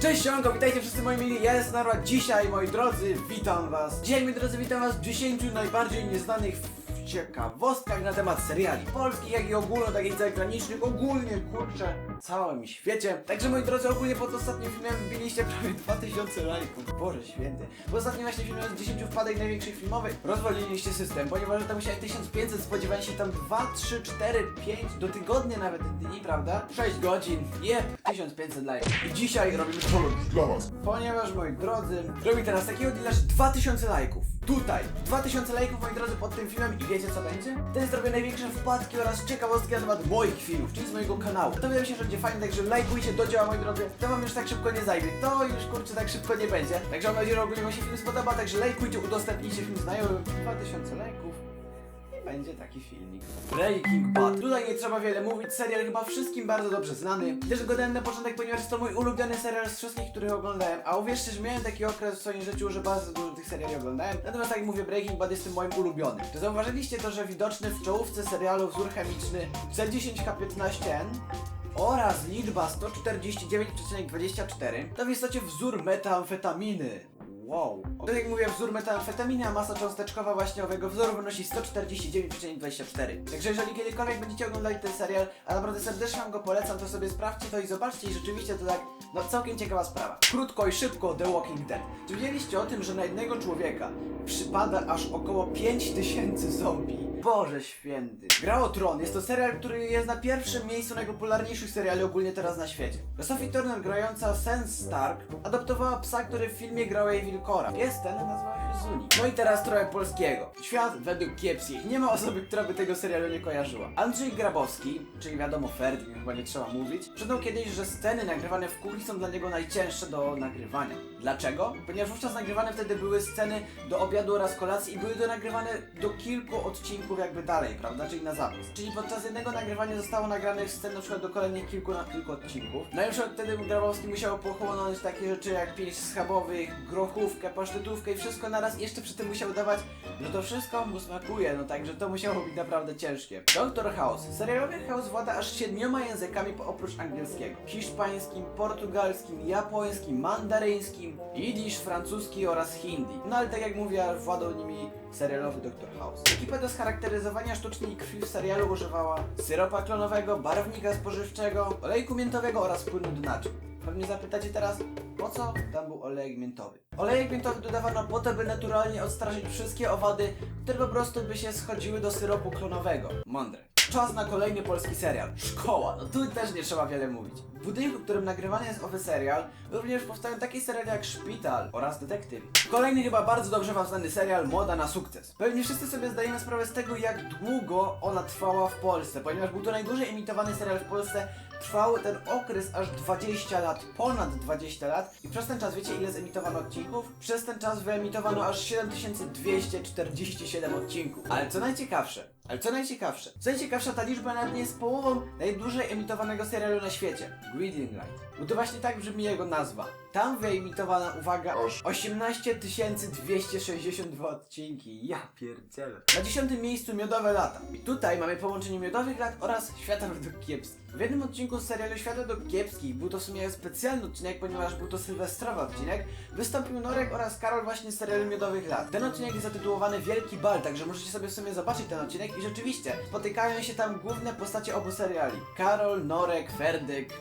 Cześć siemanko, witajcie wszyscy moi mili, ja jestem Narwa. Dzisiaj, moi drodzy, witam was. Dzisiaj, moi drodzy, witam was w 10 najbardziej nieznanych ciekawostkach na temat seriali polskich, jak i ogólno takich zagranicznych, ogólnie, kurczę, całym świecie. Także, moi drodzy, ogólnie pod ostatnim filmem wbiliście prawie 2000 lajków, Boże święty. Po ostatnim właśnie filmie z 10 wpadek największych filmowych rozwaliliście system, ponieważ tam musiałem 1500, spodziewali się tam 2, 3, 4, 5, do tygodnia nawet dni, prawda? 6 godzin, jep, 1500 lajków. I dzisiaj robimy challenge dla was. Ponieważ, moi drodzy, robi teraz takiego deala, że 2000 lajków. Tutaj, 2000 lajków, moi drodzy, pod tym filmem i wiecie co będzie? Wtedy zrobię największe wpadki oraz ciekawostki na temat moich filmów, czyli z mojego kanału. Mi się, że będzie fajnie, także lajkujcie do dzieła, moi drodzy. To wam już tak szybko nie zajmie, to już kurczę tak szybko nie będzie. Także mam nadzieję, że ogólnie wam się film spodoba, także lajkujcie, udostępnijcie film znajomym. 2000 lajków będzie taki filmik. Breaking Bad. Tutaj nie trzeba wiele mówić, serial chyba wszystkim bardzo dobrze znany. Też go dałem na początek, ponieważ to mój ulubiony serial z wszystkich, których oglądałem. A uwierzcie, że miałem taki okres w swoim życiu, że bardzo dużo tych seriali oglądałem. Natomiast tak jak mówię, Breaking Bad jest tym moim ulubionym. Czy zauważyliście to, że widoczny w czołówce serialu wzór chemiczny C10K15N oraz liczba 149,24 to w istocie wzór metamfetaminy. Wow. Tak jak mówię, wzór metamfetaminy, a masa cząsteczkowa właśnie owego wzoru wynosi 149,24. Także jeżeli kiedykolwiek będziecie oglądali ten serial, a naprawdę serdecznie wam go polecam, to sobie sprawdźcie to i zobaczcie i rzeczywiście to tak, no całkiem ciekawa sprawa. Krótko i szybko The Walking Dead. Czy wiedzieliście o tym, że na jednego człowieka przypada aż około 5000 zombie? Boże święty. Gra o Tron jest to serial, który jest na pierwszym miejscu najpopularniejszych seriali ogólnie teraz na świecie. Sophie Turner grająca Sans Stark adoptowała psa, który w filmie grał jej wilkora. Pies ten nazywał się Zuni. No i teraz trochę polskiego. Świat według kiepskich. Nie ma osoby, która by tego serialu nie kojarzyła. Andrzej Grabowski, czyli wiadomo Ferdin, chyba nie trzeba mówić, przyznał kiedyś, że sceny nagrywane w kuchni są dla niego najcięższe do nagrywania. Dlaczego? Ponieważ wówczas nagrywane wtedy były sceny do obiadu oraz kolacji i były to nagrywane do kilku odcinków jakby dalej, prawda? Czyli na zapis. Czyli podczas jednego nagrywania zostało nagranych scen na przykład do kolejnych kilku na kilku odcinków. No i przykład wtedy Grabowski musiał pochłonąć takie rzeczy jak pięć schabowych, pasztetówkę i wszystko naraz i jeszcze przy tym musiał dawać, że to wszystko mu smakuje, no także to musiało być naprawdę ciężkie. Doktor House. Serialowy House włada aż siedmioma językami oprócz angielskiego. Hiszpańskim, portugalskim, japońskim, mandaryńskim, jidysz, francuski oraz hindi. No ale tak jak mówię, władał nimi serialowy Dr. House. Ekipa do scharakteryzowania sztucznej krwi w serialu używała syropa klonowego, barwnika spożywczego, olejku miętowego oraz płynu do naczyń. Pewnie zapytacie teraz, po co tam był olejek miętowy? Olejek miętowy dodawano po to, by naturalnie odstraszyć wszystkie owady, które po prostu by się schodziły do syropu klonowego. Mądre. Czas na kolejny polski serial. Szkoła. No tu też nie trzeba wiele mówić. W budynku, w którym nagrywany jest owy serial, również powstają takie seriale jak Szpital oraz Detektyw. Kolejny chyba bardzo dobrze wam znany serial Moda na sukces. Pewnie wszyscy sobie zdajemy sprawę z tego, jak długo ona trwała w Polsce, ponieważ był to najdłużej emitowany serial w Polsce. Trwał ten okres aż 20 lat, ponad 20 lat i przez ten czas wiecie ile zemitowano odcinków? Przez ten czas wyemitowano aż 7247 odcinków. Ale co najciekawsze, ale co najciekawsze, co najciekawsze ta liczba nawet nie jest połową najdłużej emitowanego serialu na świecie. Reading Light. Bo to właśnie tak brzmi jego nazwa. Tam wyemitowana, uwaga, Aż. 18 262 odcinki. Ja pierdzielę. Na dziesiątym miejscu Miodowe Lata. I tutaj mamy połączenie Miodowych Lat oraz Świata według Kiepskich. W jednym odcinku z serialu Świata według Kiepskich był to w sumie specjalny odcinek, ponieważ był to sylwestrowy odcinek. Wystąpił Norek oraz Karol właśnie z serialu Miodowych Lat. Ten odcinek jest zatytułowany Wielki Bal, także możecie sobie w sumie zobaczyć ten odcinek i rzeczywiście spotykają się tam główne postacie obu seriali. Karol, Norek, Ferdyk,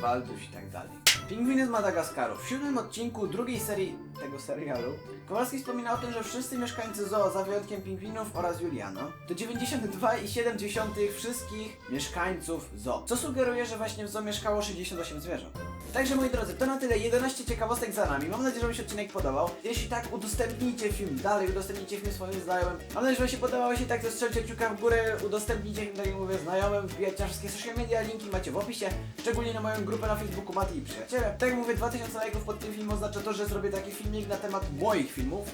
Walduś i tak dalej. Pingwiny z Madagaskaru. W siódmym odcinku drugiej serii tego serialu Kowalski wspomina o tym, że wszyscy mieszkańcy zoo, za wyjątkiem pingwinów oraz Juliana, to 92,7 wszystkich mieszkańców zoo. Co sugeruje, że właśnie w zoo mieszkało 68 zwierząt. Także moi drodzy, to na tyle. 11 ciekawostek za nami. Mam nadzieję, że Wam się odcinek podobał. Jeśli tak, udostępnijcie film dalej, udostępnijcie film swoim znajomym. Mam nadzieję, że Wam się podobało. Jeśli tak, to strzelcie kciuka w górę, udostępnijcie film, tak jak mówię, znajomym, wbijajcie wszystkie social media, linki macie w opisie, szczególnie na moją grupę na Facebooku Mati i Przyjaciele. Tak jak mówię, 2000 lajków pod tym filmem oznacza to, że zrobię taki filmik na temat moich filmów.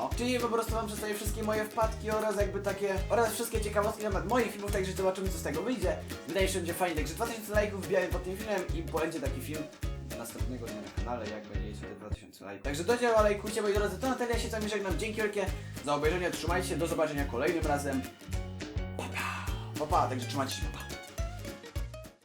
No. Czyli po prostu wam przedstawię wszystkie moje wpadki oraz jakby takie, oraz wszystkie ciekawostki na temat moich filmów, także zobaczymy co z tego wyjdzie. Wydaje się, że będzie fajnie, także 2000 lajków wbijałem pod tym filmem i będzie taki film następnego dnia na kanale, jak będziecie te 2000 lajków. Także do dzieła, lajkujcie moi drodzy, to na tyle, ja się z wami żegnam, dzięki wielkie za obejrzenie, trzymajcie się, do zobaczenia kolejnym razem. Pa, pa, pa, pa także trzymajcie się, pa, pa.